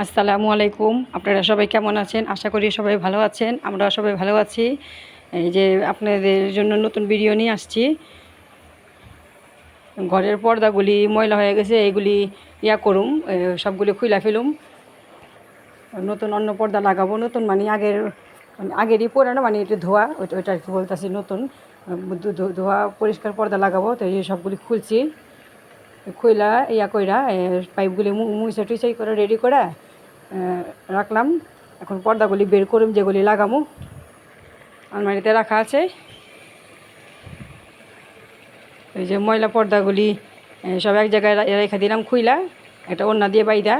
আসসালামু আলাইকুম। আপনারা সবাই কেমন আছেন? আশা করি সবাই ভালো আছেন। আমরা সবাই ভালো আছি। এই যে আপনাদের জন্য নতুন ভিডিও নিয়ে আসছি। ঘরের পর্দাগুলি ময়লা হয়ে গেছে এইগুলি ইয়া করুম সবগুলি খুইলা ফেলুম। নতুন অন্য পর্দা লাগাবো, নতুন মানে আগের, আগেরই পুরানো মানে একটু ধোয়া, ওইটা আর কি বলতেছি নতুন। ধোয়া পরিষ্কার পর্দা লাগাবো, তো এই সবগুলি খুলছি। খুইলা ইয়া কইরা পাইপগুলি মুইসা টুইসাই করে রেডি করে রাখলাম। এখন পর্দাগুলি বের করুম, যেগুলি লাগামো। আলমারিতে রাখা আছে। এই যে ময়লা পর্দাগুলি সব এক জায়গায় রেখে দিলাম খুইলা। একটা ওড়না দিয়ে বাইদা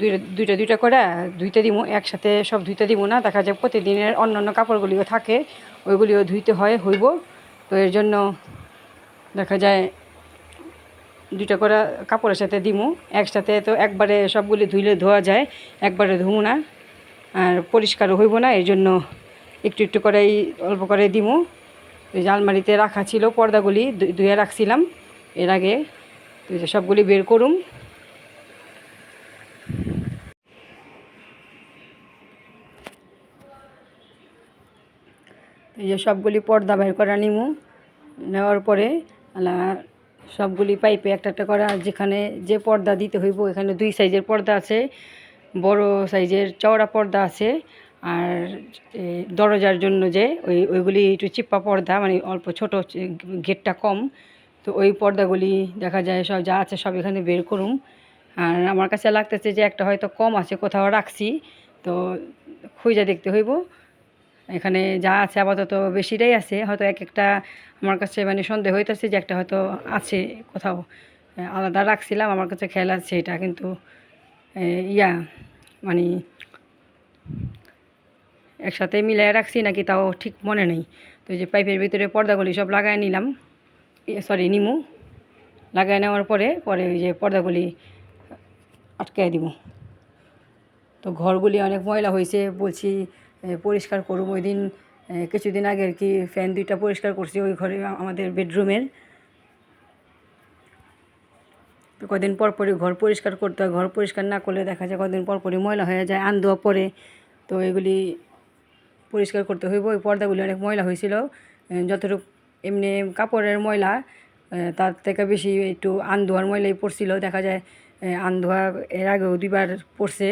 দুইটা দুইটা দুইটা করে ধুইতে দিব একসাথে সব ধুইতে দিব না। দেখা যায় প্রতিদিনের অন্য অন্য কাপড়গুলিও থাকে, ওইগুলিও ধুইতে হয়, হইব। তো এর জন্য দেখা যায় দুইটা করে কাপড়ের সাথে দিমু। একসাথে তো একবারে সবগুলি ধুইলে ধোয়া যায়, একবারে ধুমু না। আর পরিষ্কারও হইব না, এর জন্য একটু একটু করেই অল্প করে দিমু। ওই আলমারিতে রাখা ছিল পর্দাগুলি ধুয়ে রাখছিলাম। এর আগে সবগুলি বের করুম। এই যে সবগুলি পর্দা বের করা নিমু। নেওয়ার পরে সবগুলি পাইপে একটা একটা করা যেখানে যে পর্দা দিতে হইব এখানে দুই সাইজের পর্দা আছে, বড় সাইজের চওড়া পর্দা আছে, আর দরজার জন্য যে ওই, ওইগুলি একটু চিপ্পা পর্দা মানে অল্প ছোট গেটটা কম, তো ওই পর্দাগুলি দেখা যায় সব যা আছে সব এখানে বের করুম। আর আমার কাছে লাগতেছে যে একটা হয়তো কম আছে, কোথাও রাখছি, তো খুঁজে দেখতে হইব। এখানে যা আছে আপাতত বেশিটাই আছে। হয়তো এক একটা আমার কাছে মানে সন্দেহ হইতেছে যে একটা হয়তো আছে কোথাও। আলাদা রাখছিলাম, আমার কাছে খেয়াল আছে এটা, কিন্তু ইয়া মানে একসাথে মিলাই রাখছি নাকি তাও ঠিক মনে নেই। তো যে পাইপের ভিতরে পর্দাগুলি সব লাগাই নিলাম। সরি নিমু। লাগাই নেওয়ার পরে পরে ওই যে পর্দাগুলি আটকাই দিব। তো ঘরগুলি অনেক ময়লা হয়েছে বলছি পরিষ্কার করুম। ওই দিন কিছুদিন আগে আর কি ফ্যান দুইটা পরিষ্কার করছি ওই ঘরে আমাদের বেডরুমের। কদিন পর পরই ঘর পরিষ্কার করতে হয়। ঘর পরিষ্কার না করলে দেখা যায় কদিন পর পরই ময়লা হয়ে যায় আন্দোয়া পরে। তো এগুলি পরিষ্কার করতে হইব। ওই পর্দাগুলি অনেক ময়লা হয়েছিল। যতটুকু এমনি কাপড়ের ময়লা তার থেকে বেশি একটু আন্দোয়ার ময়লাই পড়ছিল দেখা যায় আন্দোয়া এর আগেও দুইবার পড়ছে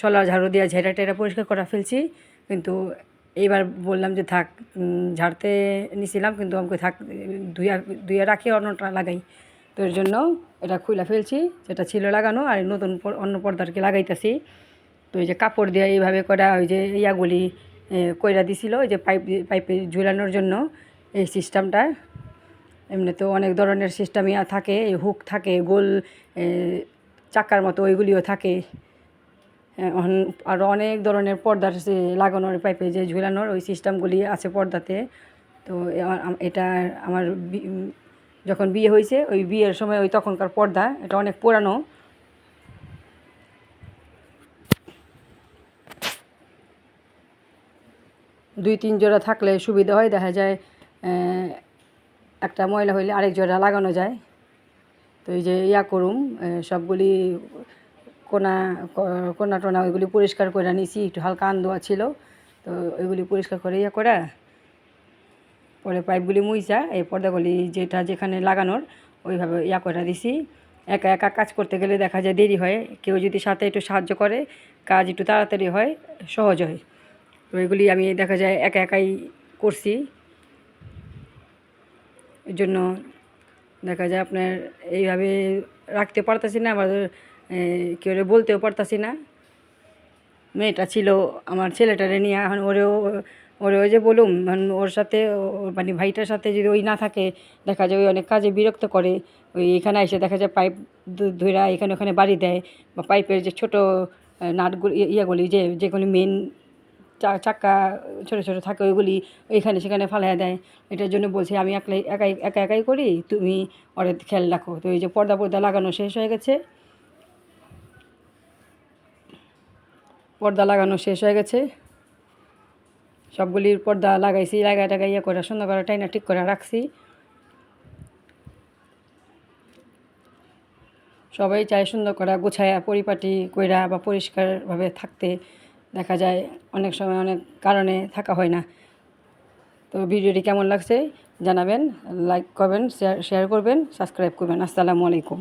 শলা ঝাড়ু দিয়ে ঝেড়া টেরা পরিষ্কার করা ফেলছি। কিন্তু এইবার বললাম যে থাক ঝাড়তে নিছিলাম কিন্তু আমাকে থাক, ধুইয়া ধুইয়া রাখি অন্যটা লাগাই। তো এর জন্য এটা খুলে ফেলছি, যেটা ছিল লাগানো আর নতুন অন্য পর্দারকে লাগাইতেছি। তো এই যে কাপড় দিয়ে এইভাবে করা ওই যে ইয়াগুলি কইরা দিছিল, ওই যে পাইপ পাইপে ঝুলানোর জন্য এই সিস্টেমটা। এমনি তো অনেক ধরনের সিস্টেম ইয়া থাকে হুক থাকে, গোল চাকার মতো ওইগুলিও থাকে। আরও অনেক ধরনের পর্দার লাগানোর পাইপে, যে ঝুলানোর ওই সিস্টেমগুলি আছে পর্দাতে। তো এটা আমার যখন বিয়ে হয়েছে, ওই বিয়ের সময় ওই তখনকার পর্দা, এটা অনেক পুরানো। দুই, তিন জোড়া থাকলে সুবিধা হয়, দেখা যায় একটা ময়লা হইলে আরেক জোড়া লাগানো যায়। তো এই যে ইয়া করুম সবগুলি কোনা কোনা টোনা ওইগুলি পরিষ্কার করে নিছি, একটু হালকা আন্দোয়া ছিল, তো ওইগুলি পরিষ্কার করে ইয়ে করা পরে পাইপগুলি মুইছা, এই পর্দাগুলি যেটা যেখানে লাগানোর, ওইভাবে ইয়া করে দিছি। একা একা কাজ করতে গেলে দেখা যায় দেরি হয়, কেউ যদি সাথে একটু সাহায্য করে, কাজ একটু তাড়াতাড়ি হয়, সহজ হয়। তো এগুলি আমি দেখা যায় একা একাই করছি। এর জন্য দেখা যায় আপনার এইভাবে রাখতে পারতাছি না আবার কেউ বলতেও পারতাছি না। মেয়েটা ছিল আমার ছেলেটারে নিয়ে, এখন ওরেও, ওরে ওই যে বলুম ওর সাথে মানে ভাইটার সাথে যদি ওই না থাকে, দেখা যায় ওই অনেক কাজে বিরক্ত করে। ওই এখানে এসে দেখা যায় পাইপ ধরা এখানে ওখানে বাড়ি দেয় বা পাইপের যে ছোটো নাটগুলি ইয়েগুলি যে, যেগুলি মেন চাক্কা ছোটো ছোটো থাকে ওইগুলি এখানে সেখানে ফালাই দেয়। এটার জন্য বলছি, আমি একলাই, একাই, একা, একাই করি, তুমি ওরে খেয়াল রাখো। তো এই যে পর্দা পর্দা লাগানো শেষ হয়ে গেছে। পর্দা লাগানো শেষ হয়ে গেছে। সবগুলির পর্দা লাগাইছি লাগাই টাগাই ইয়ে করে, সুন্দর করে টাইনা ঠিক করে রাখছি। সবাই চায় সুন্দর করা গোছায়া, পরিপাটি কইরা বা পরিষ্কারভাবে থাকতে দেখা যায়। অনেক সময় অনেক কারণে থাকা হয় না। তো ভিডিওটি কেমন লাগছে জানাবেন, লাইক করবেন, শেয়ার শেয়ার করবেন, সাবস্ক্রাইব করবেন। আসসালামু আলাইকুম।